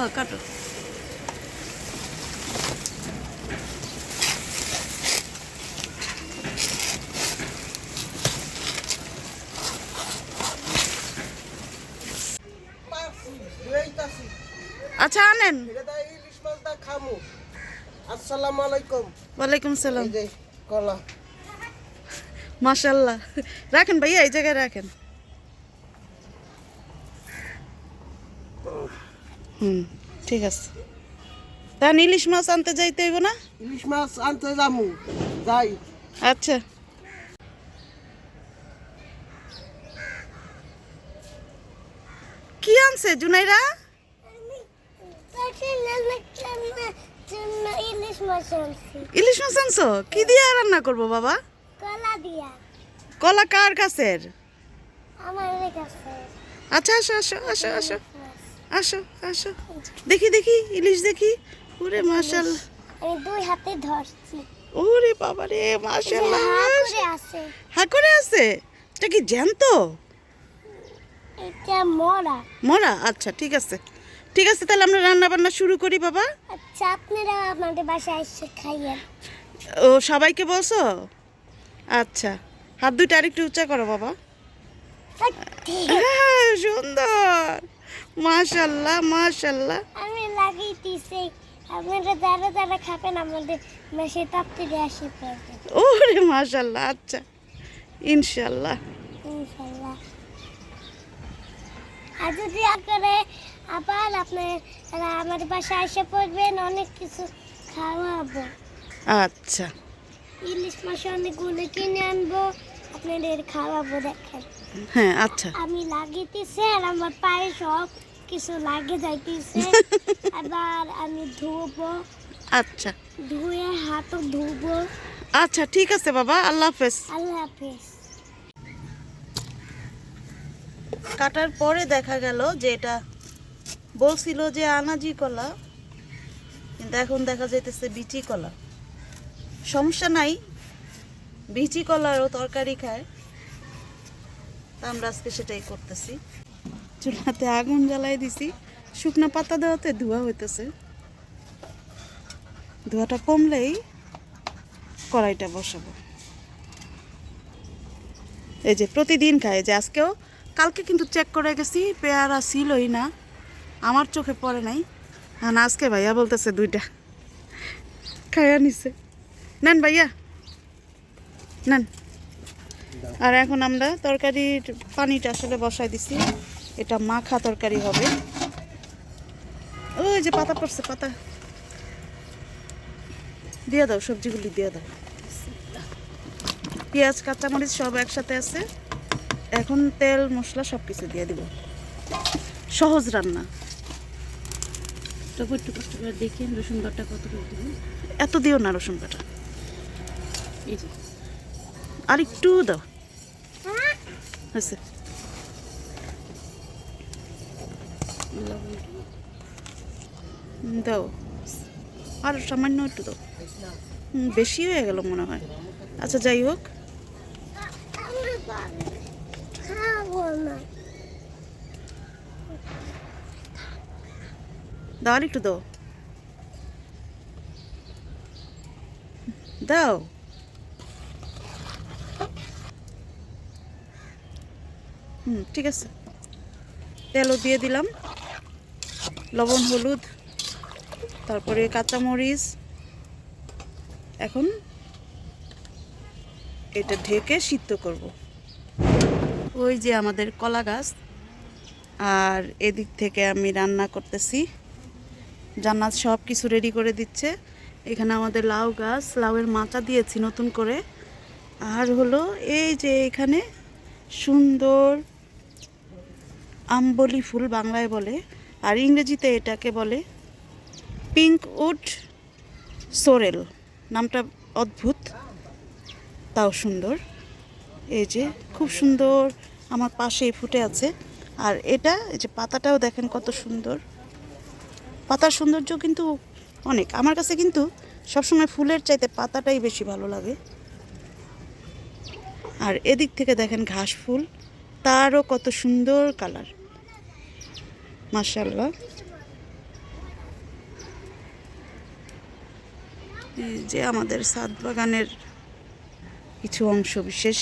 হ্যাঁ কাটো। আচ্ছা আনেন। এটা দা খামু। আসসালামু আলাইকুম ওয়ালাইকুম সালাম। এই কলা। মাশাল্লাহ। রাখেন ভাইয়া এই জায়গায় রাখেন। হুম ঠিক আছে। তা ইলিশ মাছ আনতে যাইতে হইব না? ইলিশ মাছ আনতে যামু যাই। আচ্ছা। কি আনছে জুনাইরা ইলিশ মাছ আনছি? ইলিশ মাছ আনছো কি দিয়ে রান্না করব বাবা? কলা দিয়া। কলা কার কাছের? আমার কাছে আচ্ছা আসো আসো আসো আসো। আসো আসো। দেখি দেখি ইলিশ দেখি। ওরে মাশাল্লাহ। আমি দুই হাতে ধরছি। ওরে বাবা রে এই হা করে আছে। এটা কি জ্যান্ত? এটা মরা। মরা? আচ্ছা ঠিক আছে। ঠিক আছে তাহলে আমরা রান্না বান্না শুরু করি বাবা। আচ্ছা আপনারা আমাদের বাসায় এসে খাইয়েন। ও সবাইকে বলছো? আচ্ছা। হাত দুইটা আরেকটু উঁচা করো বাবা। হ্যাঁ, সুন্দর। মাশাল্লাহ মাশাল্লাহ। আমি লাগিয়েছি। আপনারা যারা যারা খাবেন আমাদের মেশে আসে ওরে মাশাল্লাহ আচ্ছা। ইনশাল্লাহ। ইনশাল্লাহ। আর যদি করে আবার আপনারা আমাদের বাসায় এসে পড়বেন অনেক কিছু খাওয়াবো। আচ্ছা। ইলিশ মাছ অনেকগুলো কিনে আনব আপনাদের খাওয়াবো দেখেন। হ্যাঁ আচ্ছা। আমি লাগিয়েছি আর আমার পায়ে সব কিছু লাগে যাইতেছে আবার আমি ধুবো। আচ্ছা। ধুয়ে হাতও ধুবো। আচ্ছা ঠিক আছে বাবা আল্লাহ হাফেজ। আল্লাহ হাফিজ। কাটার পরে দেখা গেল যে এটা বলছিল যে আনাজি কলা কিন্তু এখন দেখা যাইতেছে বিচি কলা। সমস্যা নাই বিচি কলারও তরকারি খায়। তা আমরা আজকে সেটাই করতেছি। চুলাতে আগুন জ্বালাই দিছি। শুকনো পাতা দেওয়াতে ধোয়া হইতেছে। ধোয়াটা কমলেই কড়াইটা বসাবো। এই যে প্রতিদিন খায় যে আজকেও, কালকে কিন্তু চেক করে গেছি, পেয়ারা ছিলই না। আমার চোখে পড়ে নাই। আর আজকে ভাইয়া বলতেছে দুইটা। খাইয়া নিছে। নেন ভাইয়া। নেন। আর এখন আমরা তরকারির পানিটা আসলে বসাই দিছি। এটা মাখা তরকারি হবে। ওই যে পাতা পড়ছে পাতা। দিয়ে দাও সবজিগুলি দিয়ে দাও। পেঁয়াজ কাঁচামরিচ সব একসাথে আছে। এখন তেল মশলা সব কিছু দিয়ে দিব। সহজ রান্না। তবু একটু কষ্ট করে দেখেন রসুন বাটা কত এত দিও না রসুন বাটা। এই যে। আর একটু দাও। হয়েছে। দাও। আর সামান্য একটু দাও। বেশি হয়ে গেল মনে হয়। আচ্ছা যাই হোক। দাও আর একটু দাও। দাও। হুম, ঠিক আছে। তেলও দিয়ে দিলাম। লবণ, হলুদ। তারপরে কাঁচামরিচ। এখন এটা ঢেকে সিদ্ধ করব। ওই যে আমাদের কলা গাছ। আর এদিক থেকে আমি রান্না করতেছি। জান্নাত সব কিছু রেডি করে দিচ্ছে। এখানে আমাদের লাউ গাছ, লাউয়ের মাচা দিয়েছি নতুন করে। আর হলো এই যে এখানে সুন্দর আমবলি ফুল বাংলায় বলে, আর ইংরেজিতে এটাকে বলে পিঙ্ক উড সোরেল। নামটা অদ্ভুত, তাও সুন্দর। এই যে খুব সুন্দর, আমার পাশেই ফুটে আছে। আর এটা, এই যে পাতাটাও দেখেন কত সুন্দর। পাতার সৌন্দর্য কিন্তু অনেক। আমার কাছে কিন্তু সবসময় ফুলের চাইতে পাতাটাই বেশি ভালো লাগে। আর এদিক থেকে দেখেন ঘাস ফুল, তারও কত সুন্দর কালার। মার্শাল্লাহ এই যে আমাদের সাত বাগানের কিছু অংশ বিশেষ।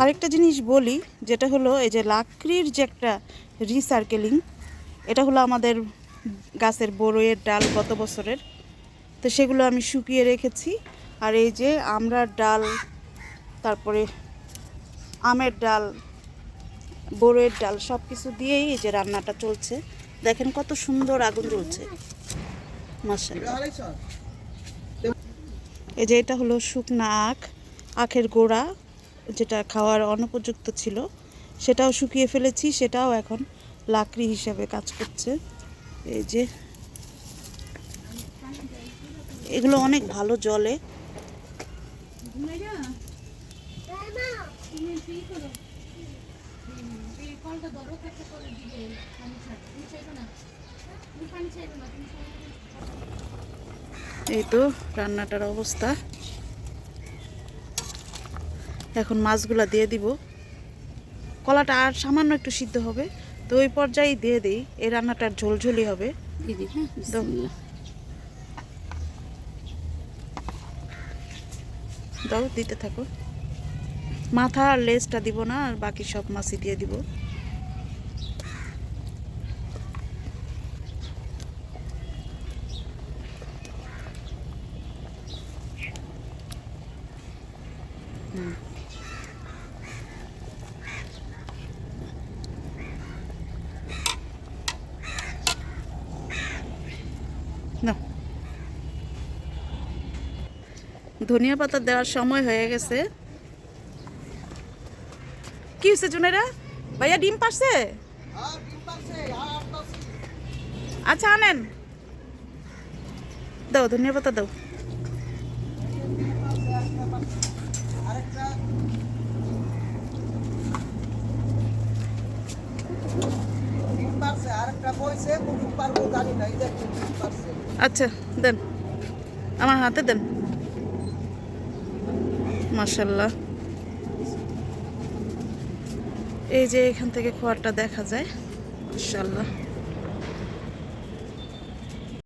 আরেকটা জিনিস বলি, যেটা হলো এই যে লাকড়ির যে একটা রিসার্কেলিং, এটা হলো আমাদের গাছের বড়ইয়ের ডাল গত বছরের। তো সেগুলো আমি শুকিয়ে রেখেছি। আর এই যে আমড়ার ডাল, তারপরে আমের ডাল, বড়ইয়ের ডাল সব কিছু দিয়েই এই যে রান্নাটা চলছে। দেখেন কত সুন্দর আগুন জ্বলছে। এই যে এটা হলো শুকনা আখ, আখের গোড়া, যেটা খাওয়ার অনুপযুক্ত ছিল। সেটাও শুকিয়ে ফেলেছি, সেটাও এখন লাকড়ি হিসাবে কাজ করছে। এই যে এগুলো অনেক ভালো জলে। এই তো রান্নাটার অবস্থা। এখন মাছগুলা দিয়ে দিব। কলাটা আর সামান্য একটু সিদ্ধ হবে তো ওই পর্যায়ে দিয়ে দিই। এই রান্নাটার ঝোলঝোলি হবে। হ্যাঁ। দাও দিতে থাকো। মাথা আর লেজটা দিব না আর বাকি সব মাছই দিয়ে দিব। ধনিয়া পাতা দেওয়ার সময় হয়ে গেছে। কি হয়েছে জুনেরা? ভাইয়া ডিম পারছে? আচ্ছা আনেন। দাও, ধনিয়া পাতা দাও আরেকটা ডিম পারছে আরেকটা বইছে কখন পারব জানি না এই দেখুন ডিম পারছে আচ্ছা দেন। আমার হাতে দেন। মাশাল্লাহ এই যে এখান থেকে খোয়ারটা দেখা যায়। মাশাল্লাহ